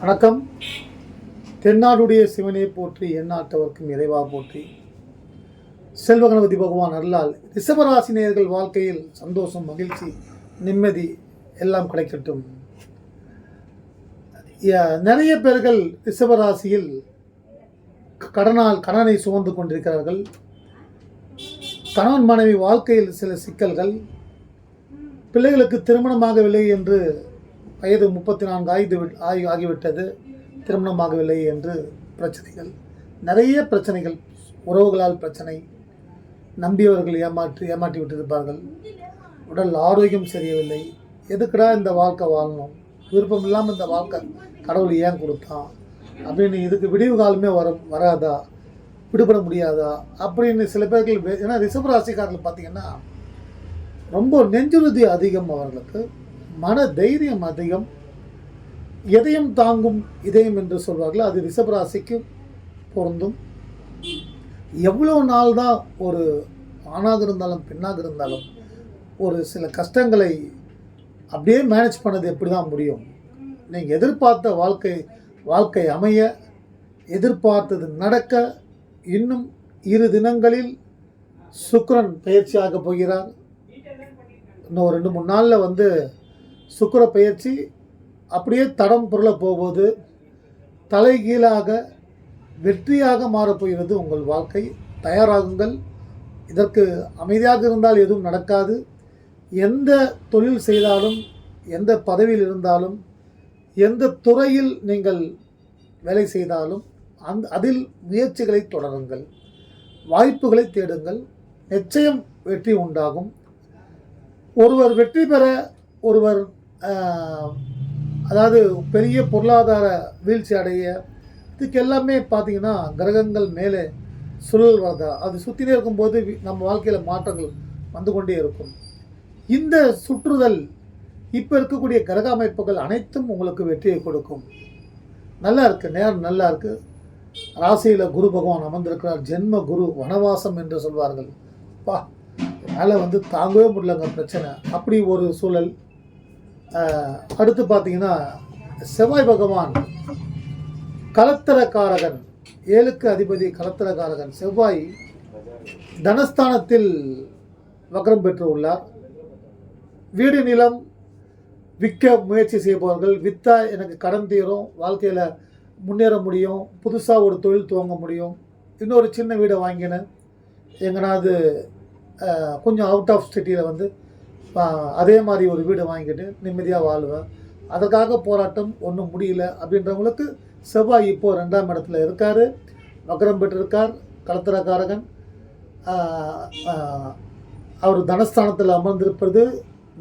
வணக்கம். தென்னாடுடைய சிவனை போற்றி எந்நாட்டவர்க்கும் இறைவா போற்றி. செல்வ கணபதி பகவான் அருளால் ரிஷபராசினியர்கள் வாழ்க்கையில் சந்தோஷம் மகிழ்ச்சி நிம்மதி எல்லாம் கிடைக்கட்டும். நிறைய பேர்கள் ரிஷபராசியில் கடனால் கடனை சுமந்து கொண்டிருக்கிறார்கள். கணவன் மனைவி வாழ்க்கையில் சில சிக்கல்கள். பிள்ளைகளுக்கு திருமணமாகவில்லை என்று வயது முப்பத்தி நான்கு ஆகி ஆகி ஆகிவிட்டது. திருமணமாகவில்லை என்று பிரச்சனைகள். நிறைய பிரச்சனைகள். உறவுகளால் பிரச்சனை. நம்பியவர்கள் ஏமாற்றி ஏமாற்றி விட்டிருப்பார்கள். உடல் ஆரோக்கியம் சரியவில்லை எதுக்குடா இந்த வாழ்க்கை வாழணும்? விருப்பம் இல்லாமல் இந்த வாழ்க்கை கடவுள் ஏன் கொடுத்தான்? அப்படின்னு இதுக்கு விடிவு காலமே வர வராதா? விடுபட முடியாதா? அப்படின்னு சில பேர்கள் ஏன்னா ரிஷப ராசிக்காரர்கள் பார்த்தீங்கன்னா ரொம்ப நெஞ்சுறுதி அதிகம் அவர்களுக்கு. மன தைரியம் அதிகம் எதையும் தாங்கும் இதயம் என்று சொல்வார்கள். அது ரிஷபராசிக்கு பொருந்தும். எவ்வளோ நாள் தான் ஒரு ஆணாக இருந்தாலும் பெண்ணாக இருந்தாலும் ஒரு சில கஷ்டங்களை அப்படியே மேனேஜ் பண்ணது எப்படி தான் முடியும்? நீங்கள் எதிர்பார்த்த வாழ்க்கை வாழ்க்கை அமைய எதிர்பார்த்தது நடக்க இன்னும் இரு தினங்களில் சுக்கரன் பயிற்சியாக போகிறார். இன்னும் ரெண்டு மூணு நாளில் வந்து சுக்கிர பயிற்சி அப்படியே தடம் புரள போகும்போது தலைகீழாக வெற்றியாக மாறப்போகிறது உங்கள் வாழ்க்கை. தயாராகுங்கள். இதற்கு அமைதியாக இருந்தால் எதுவும் நடக்காது. எந்த தொழில் செய்தாலும் எந்த பதவியில் இருந்தாலும் எந்த துறையில் நீங்கள் வேலை செய்தாலும் அந் அதில் முயற்சிகளை தொடருங்கள். வாய்ப்புகளை தேடுங்கள். நிச்சயம் வெற்றி உண்டாகும். ஒருவர் வெற்றி பெற ஒருவர் அதாவது பெரிய பொருளாதார வீழ்ச்சி அடைய இதுக்கு எல்லாமே பார்த்தீங்கன்னா கிரகங்கள் மேலே சுழல் வரதா அது சுற்றினே இருக்கும்போது நம்ம வாழ்க்கையில் மாற்றங்கள் வந்து கொண்டே இருக்கும். இந்த சுற்றுதல் இப்போ இருக்கக்கூடிய கிரக அமைப்புகள் அனைத்தும் உங்களுக்கு வெற்றியை கொடுக்கும். நல்லா இருக்குது நேரம் நல்லா இருக்குது ராசியில் குரு பகவான் அமர்ந்திருக்கிறார் ஜென்ம குரு வனவாசம் என்று சொல்வார்கள். பா என்னால் வந்து தாங்கவே முடியலங்க பிரச்சனை. அப்படி ஒரு சூழல் அடுத்து பார்த்தீங்கன்னா செவ்வாய் பகவான் கலத்தரக்காரகன் ஏழுக்கு அதிபதி கலத்தரக்காரகன் செவ்வாய் தனஸ்தானத்தில் வக்ரம் பெற்று உள்ளார் வீடு நிலம் விற்க முயற்சி செய்பவர்கள் விற்றா எனக்கு கடன் தீரும் வாழ்க்கையில் முன்னேற முடியும் புதுசாக ஒரு தொழில் துவங்க முடியும். இன்னொரு சின்ன வீடை வாங்கினேன். எங்கனாவது கொஞ்சம் அவுட் ஆஃப் சிட்டியில் வந்து அதே மாதிரி ஒரு வீடு வாங்கிட்டு நிம்மதியாக வாழ்வேன் அதற்காக போராட்டம் ஒன்றும் முடியல அப்படின்றவங்களுக்கு செவ்வாய் இப்போ ரெண்டாம் இடத்துல இருக்கார். வக்ரம் பெற்றிருக்கார் கலத்திரக்காரகன் அவர் தனஸ்தானத்தில் அமர்ந்திருப்பது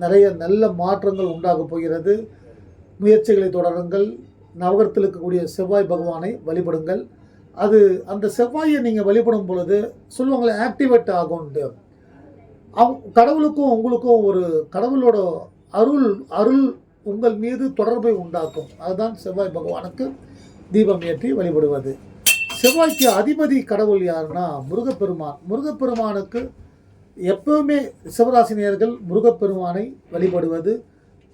நிறைய நல்ல மாற்றங்கள் உண்டாக போகிறது. முயற்சிகளை தொடருங்கள். நவகரத்தில் இருக்கக்கூடிய செவ்வாய் பகவானை வழிபடுங்கள். அது அந்த செவ்வாயை நீங்கள் வழிபடும் பொழுது சொல்லுவாங்களே ஆக்டிவேட் ஆகும்ட்டு. அவ் கடவுளுக்கும் உங்களுக்கும் ஒரு கடவுளோட அருள் அருள் உங்கள் மீது தொடர்பை உண்டாக்கும். அதுதான் செவ்வாய் பகவானுக்கு தீபம் ஏற்றி வழிபடுவது. செவ்வாய்க்கு அதிபதி கடவுள் யாருன்னா முருகப்பெருமான். முருகப்பெருமானுக்கு எப்பவுமே சிவராசினியர்கள் முருகப்பெருமானை வழிபடுவது.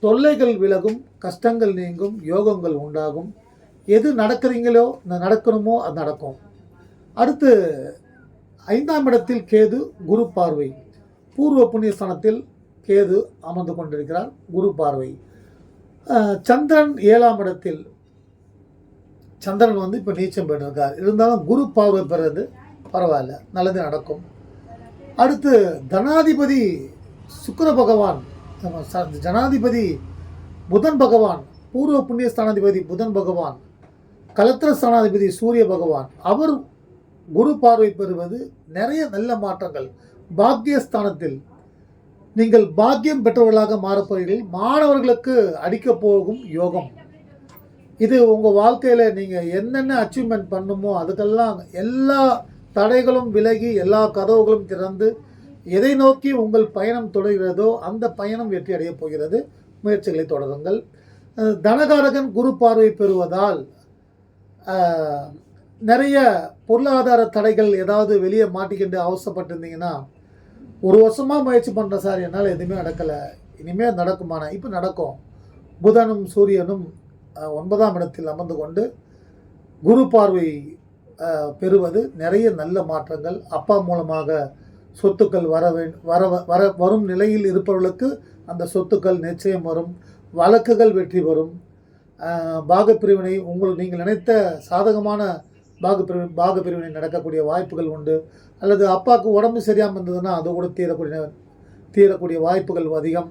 தொல்லைகள் விலகும் கஷ்டங்கள் நீங்கும் யோகங்கள் உண்டாகும். எது நடக்கிறீங்களோ நடக்கணுமோ அது நடக்கும். அடுத்து ஐந்தாம் இடத்தில் கேது குரு பார்வை. பூர்வ புண்ணியஸ்தானத்தில் கேது அமர்ந்து கொண்டிருக்கிறார் குரு பார்வை. சந்திரன் ஏழாம் இடத்தில் சந்திரன் வந்து இப்போ நீச்சம் பெற்றிருக்கார். இருந்தாலும் குரு பார்வை பெறது பரவாயில்ல நல்லது நடக்கும். அடுத்து தனாதிபதி சுக்கர பகவான் ஜனாதிபதி புதன் பகவான் பூர்வ புண்ணிய ஸ்தானாதிபதி புதன் பகவான் கலத்திர ஸ்தானாதிபதி சூரிய பகவான் அவர் குரு பார்வை பெறுவது நிறைய நல்ல மாற்றங்கள். பாக்கியஸ்தானத்தில் நீங்கள் பாக்கியம் பெற்றவர்களாக மாறப்போகிறீர்கள். மாணவர்களுக்கு அடிக்க போகும் யோகம். இது உங்கள் வாழ்க்கையில் நீங்கள் என்னென்ன அச்சீவ்மெண்ட் பண்ணுமோ அதுக்கெல்லாம் எல்லா தடைகளும் விலகி எல்லா கதவுகளும் திறந்து எதை நோக்கி உங்கள் பயணம் தொடர்கிறதோ அந்த பயணம் வெற்றி அடையப் போகிறது. முயற்சிகளை தொடருங்கள். தனகாரகன் குரு பார்வை பெறுவதால் நிறைய பொருளாதார தடைகள் ஏதாவது வெளியே மாட்டிக்கிட்டு அவசரப்பட்டிருந்தீங்கன்னா ஒரு வருஷமாக முயற்சி பண்ணுறேன் சார் என்னால் எதுவுமே நடக்கலை. இனிமேல் நடக்குமானா இப்போ நடக்கும். புதனும் சூரியனும் ஒன்பதாம் இடத்தில் அமர்ந்து கொண்டு குரு பார்வை பெறுவது நிறைய நல்ல மாற்றங்கள். அப்பா மூலமாக சொத்துக்கள் வர வர வர வரும் நிலையில் இருப்பவர்களுக்கு அந்த சொத்துக்கள் நிச்சயம் வரும். வழக்குகள் வெற்றி பெறும். பாகப்பிரிவினை உங்கள் நீங்கள் நினைத்த சாதகமான பாகப்பிரிவி பாகப்பிரிவினை நடக்கக்கூடிய வாய்ப்புகள் உண்டு. அல்லது அப்பாவுக்கு உடம்பு சரியாமல் இருந்ததுன்னா அது கூட தீரக்கூடிய தீரக்கூடிய வாய்ப்புகள் அதிகம்.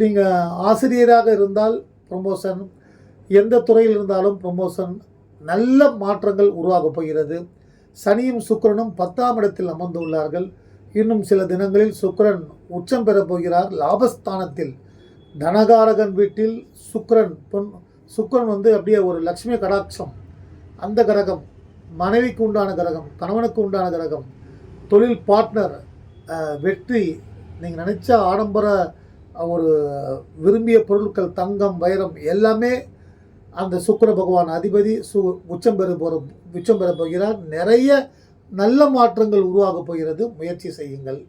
நீங்கள் ஆசிரியராக இருந்தால் ப்ரொமோஷன் எந்த துறையில் இருந்தாலும் ப்ரொமோஷன் நல்ல மாற்றங்கள் உருவாகப் போகிறது. சனியும் சுக்கிரனும் பத்தாம் இடத்தில் அமர்ந்துள்ளார்கள் இன்னும் சில தினங்களில் சுக்கரன் உச்சம் பெறப் போகிறார். லாபஸ்தானத்தில் தனகாரகன் வீட்டில் சுக்கிரன் பொன் சுக்கரன் வந்து அப்படியே ஒரு லக்ஷ்மி கடாட்சம் அந்த கிரகம் மனைவிக்கு உண்டான கிரகம் கணவனுக்கு உண்டான கிரகம் தொழில் பார்ட்னர் வெற்றி நீங்கள் நினச்ச ஆடம்பர ஒரு விரும்பிய பொருட்கள் தங்கம் வைரம் எல்லாமே அந்த சுக்கிர பகவான் அதிபதி சு உச்சம் பெற போகிற உச்சம் பெற போகிறார். நிறைய நல்ல மாற்றங்கள் உருவாகப் போகிறது. முயற்சி செய்யுங்கள்.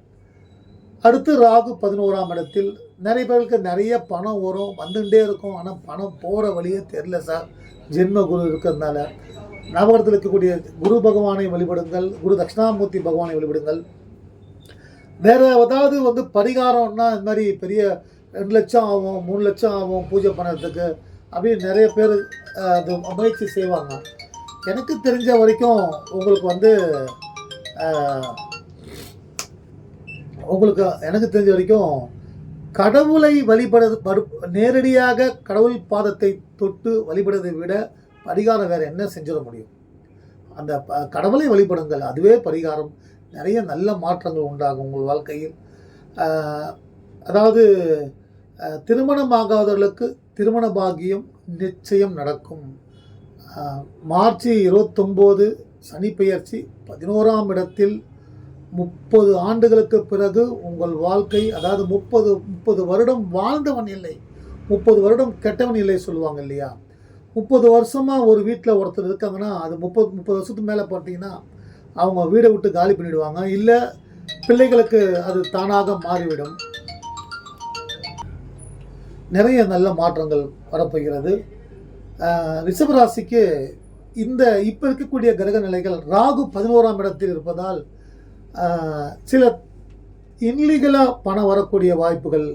அடுத்து ராகு பதினோராம் இடத்தில் நிறைய பேருக்கு நிறைய பணம் வரும். வந்துகிட்டே இருக்கும். ஆனால் பணம் போகிற வழியே தெரில சார். ஜென்ம குரு இருக்கிறதுனால ஞாபகத்தில் இருக்கக்கூடிய குரு பகவானை வழிபடுங்கள் குரு தட்சிணாமூர்த்தி பகவானை வழிபடுங்கள். வேற ஏதாவது வந்து பரிகாரம்னா இந்த மாதிரி பெரிய ரெண்டு லட்சம் ஆகும் மூணு லட்சம் ஆகும் பூஜை பண்ணுறதுக்கு அப்படின்னு நிறைய பேர் அது முயற்சி செய்வாங்க. எனக்கு தெரிஞ்ச வரைக்கும் உங்களுக்கு வந்து உங்களுக்கு எனக்கு தெரிஞ்ச வரைக்கும் கடவுளை வழிபட நேரடியாக கடவுள் பாதத்தை தொட்டு வழிபடுவதை விட பரிகாரம் வேறு என்ன செஞ்சிட முடியும்? அந்த ப- கடவுளை வழிபடுங்கள் அதுவே பரிகாரம். நிறைய நல்ல மாற்றங்கள் உண்டாகும் உங்கள் வாழ்க்கையில். அதாவது திருமணமாகாதவர்களுக்கு திருமண பாகியம் நிச்சயம் நடக்கும். மார்ச் இருபத்தொம்போது சனி பெயர்ச்சி பதினோராம் இடத்தில் முப்பது ஆண்டுகளுக்கு பிறகு உங்கள் வாழ்க்கை அதாவது முப்பது முப்பது வருடம் வாழ்ந்தவன் இல்லை. முப்பது வருடம் கெட்டவன் இல்லை சொல்லுவாங்க இல்லையா? முப்பது வருஷமாக ஒரு வீட்டில் ஒருத்தர் இருக்காங்கன்னா அது முப்பது முப்பது வருஷத்துக்கு மேலே பார்த்தீங்கன்னா அவங்க வீடை விட்டு காலி பண்ணிவிடுவாங்க இல்லை பிள்ளைகளுக்கு அது தானாக மாறிவிடும். நிறைய நல்ல மாற்றங்கள் வரப்போகிறது. ரிஷபராசிக்கு இந்த இப்போ இருக்கக்கூடிய கிரக நிலைகள் ராகு பதினோராம் இடத்தில் இருப்பதால் சில இன்லீகலாக பணம் வரக்கூடிய வாய்ப்புகள்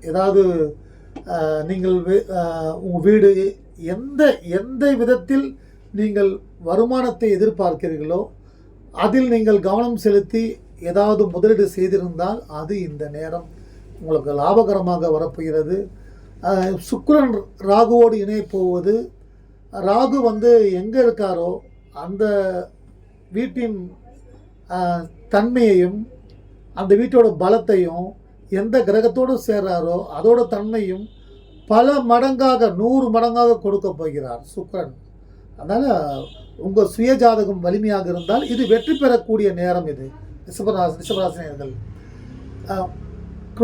ஏதாவது நீங்கள் வே- உங்கள் வீடு எந்த எந்த விதத்தில் நீங்கள் வருமானத்தை எதிர்பார்க்கிறீர்களோ அதில் நீங்கள் கவனம் செலுத்தி ஏதாவது முதலீடு செய்திருந்தால் அது இந்த நேரம் உங்களுக்கு லாபகரமாக வரப்போகிறது. சுக்கரன் ராகுவோடு இணைய போவது ராகு வந்து எங்கே இருக்காரோ அந்த வீட்டின் தன்மையையும் அந்த வீட்டோட பலத்தையும் எந்த கிரகத்தோடு சேர்றாரோ அதோட தன்மையும் பல மடங்காக நூறு மடங்காக கொடுக்க போகிறார் சுக்ரன் அதனால் உங்கள் சுய ஜாதகம் வலிமையாக இருந்தால் இது வெற்றி பெறக்கூடிய நேரம் இது. ரிஷபராசி ரிஷபராசினியர்கள்.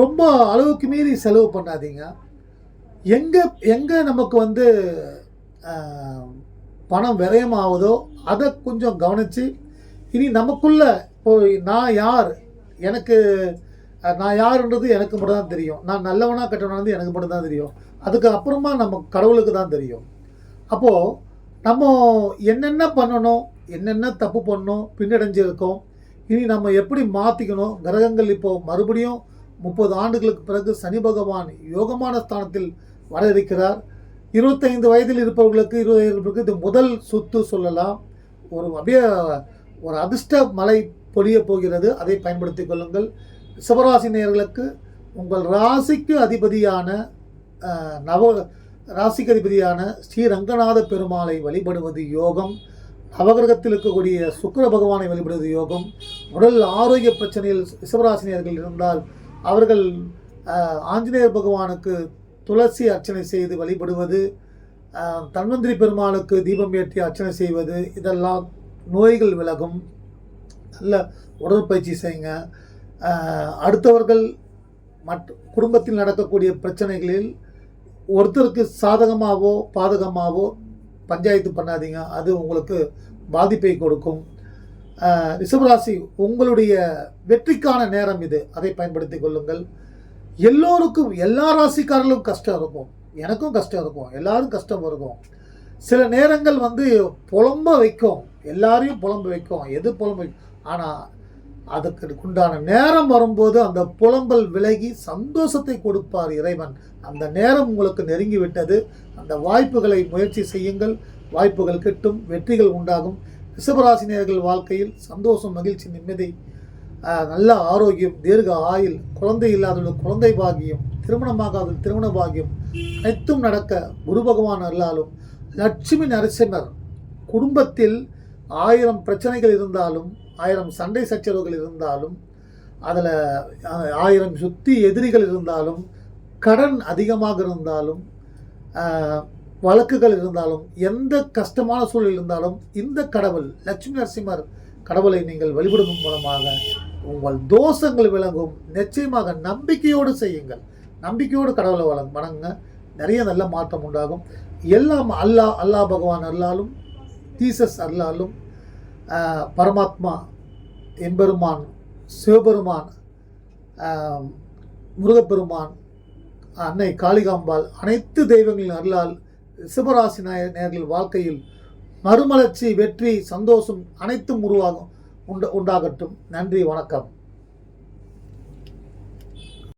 ரொம்ப அளவுக்கு மீறி செலவு பண்ணாதீங்க. எங்கே எங்கே நமக்கு வந்து பணம் விரயமாகுதோ அதை கொஞ்சம் கவனித்து இனி நமக்குள்ள இப்போ நான் யார்? எனக்கு நான் யாருன்றது எனக்கு மட்டும் தான் தெரியும். நான் நல்லவனா கெட்டவனானது எனக்கு மட்டும் தான் தெரியும். அதுக்கு அப்புறமா நம்ம கடவுளுக்கு தான் தெரியும். அப்போது நம்ம என்னென்ன பண்ணணும் என்னென்ன தப்பு பண்ணணும் பின்னடைஞ்சு இருக்கோம் இனி நம்ம எப்படி மாற்றிக்கணும் கிரகங்கள் இப்போது மறுபடியும் முப்பது ஆண்டுகளுக்கு பிறகு சனி பகவான் யோகமான ஸ்தானத்தில் வர இருக்கிறார். இருபத்தைந்து வயதில் இருப்பவர்களுக்கு இருபது வயதில் இருப்பவர்களுக்கு இது முதல் சொத்து சொல்லலாம். ஒரு அப்படியே ஒரு அதிர்ஷ்ட மழை பொழிய போகிறது. அதை பயன்படுத்திக் கொள்ளுங்கள். சிவராசி நேர்களுக்கு உங்கள் ராசிக்கு அதிபதியான நவ ராசிக்கு அதிபதியான ஸ்ரீ ரங்கநாத பெருமாளை வழிபடுவது யோகம். நவகிரகத்தில் இருக்கக்கூடிய சுக்கர பகவானை வழிபடுவது யோகம். உடல் ஆரோக்கிய பிரச்சனையில் சிவராசினியர்கள் இருந்தால் அவர்கள் ஆஞ்சநேயர் பகவானுக்கு துளசி அர்ச்சனை செய்து வழிபடுவது தன்வந்திரி பெருமாளுக்கு தீபம் ஏற்றி அர்ச்சனை செய்வது இதெல்லாம் நோய்கள் விலகும். நல்ல உடற்பயிற்சி செய்யுங்க. அடுத்தவர்கள் மற்ற குடும்பத்தில் நடக்கக்கூடிய பிரச்சனைகளில் ஒருத்தருக்கு சாதகமாகவோ பாதகமாகவோ பஞ்சாயத்து பண்ணாதீங்க. அது உங்களுக்கு பாதிப்பை கொடுக்கும். ரிஷபராசி உங்களுடைய வெற்றிக்கான நேரம் இது. அதை பயன்படுத்தி கொள்ளுங்கள். எல்லோருக்கும் எல்லா ராசிக்காரர்களும் கஷ்டம் இருக்கும். எனக்கும் கஷ்டம் இருக்கும். எல்லாரும் கஷ்டம் இருக்கும். சில நேரங்கள் வந்து புலம்ப வைக்கும். எல்லாரையும் புலம்பு வைக்கும். எது புலம்பு வைக்கும் ஆனால் அதுக்கு உண்டான நேரம் வரும்போது அந்த புலம்பல் விலகி சந்தோஷத்தை கொடுப்பார் இறைவன். அந்த நேரம் உங்களுக்கு நெருங்கி விட்டது அந்த வாய்ப்புகளை முயற்சி செய்யுங்கள். வாய்ப்புகள் கிட்டும் வெற்றிகள் உண்டாகும். ரிஷபராசினியர்கள் வாழ்க்கையில் சந்தோஷம் மகிழ்ச்சி நிம்மதி நல்ல ஆரோக்கியம் தீர்க்க ஆயுள் குழந்தை இல்லாதவர்கள் குழந்தை பாகியம் திருமணமாகாத திருமண பாகியம் அனைத்தும் நடக்க குரு பகவான் அல்லாலும் லட்சுமி நரசிம்மர் குடும்பத்தில் ஆயிரம் பிரச்சனைகள் இருந்தாலும் ஆயிரம் சண்டை சச்சரவுகள் இருந்தாலும் அதில் ஆயிரம் சுத்தி எதிரிகள் இருந்தாலும் கடன் அதிகமாக இருந்தாலும் வழக்குகள் இருந்தாலும் எந்த கஷ்டமான சூழல் இருந்தாலும் இந்த கடவுள் லட்சுமி நரசிம்மர் கடவுளை நீங்கள் வழிபடுவதன் மூலமாக உங்கள் தோஷங்கள் விளங்கும். நிச்சயமாக நம்பிக்கையோடு செய்யுங்கள். நம்பிக்கையோடு கடவுளை வளங்க வணங்க நிறைய நல்ல மாற்றம் உண்டாகும். எல்லாம் அல்லாஹ் அல்லாஹ் பகவான் அல்லாலும் தீசஸ் அருளாலும் பரமாத்மா எம்பெருமான் சிவபெருமான் முருகப்பெருமான் அன்னை காளிகாம்பாள் அனைத்து தெய்வங்களின் அருளால் சிவராசி நேர்கள் வாழ்க்கையில் மறுமலர்ச்சி வெற்றி சந்தோஷம் அனைத்தும் உருவாகும் உண்ட உண்டாகட்டும். நன்றி வணக்கம்.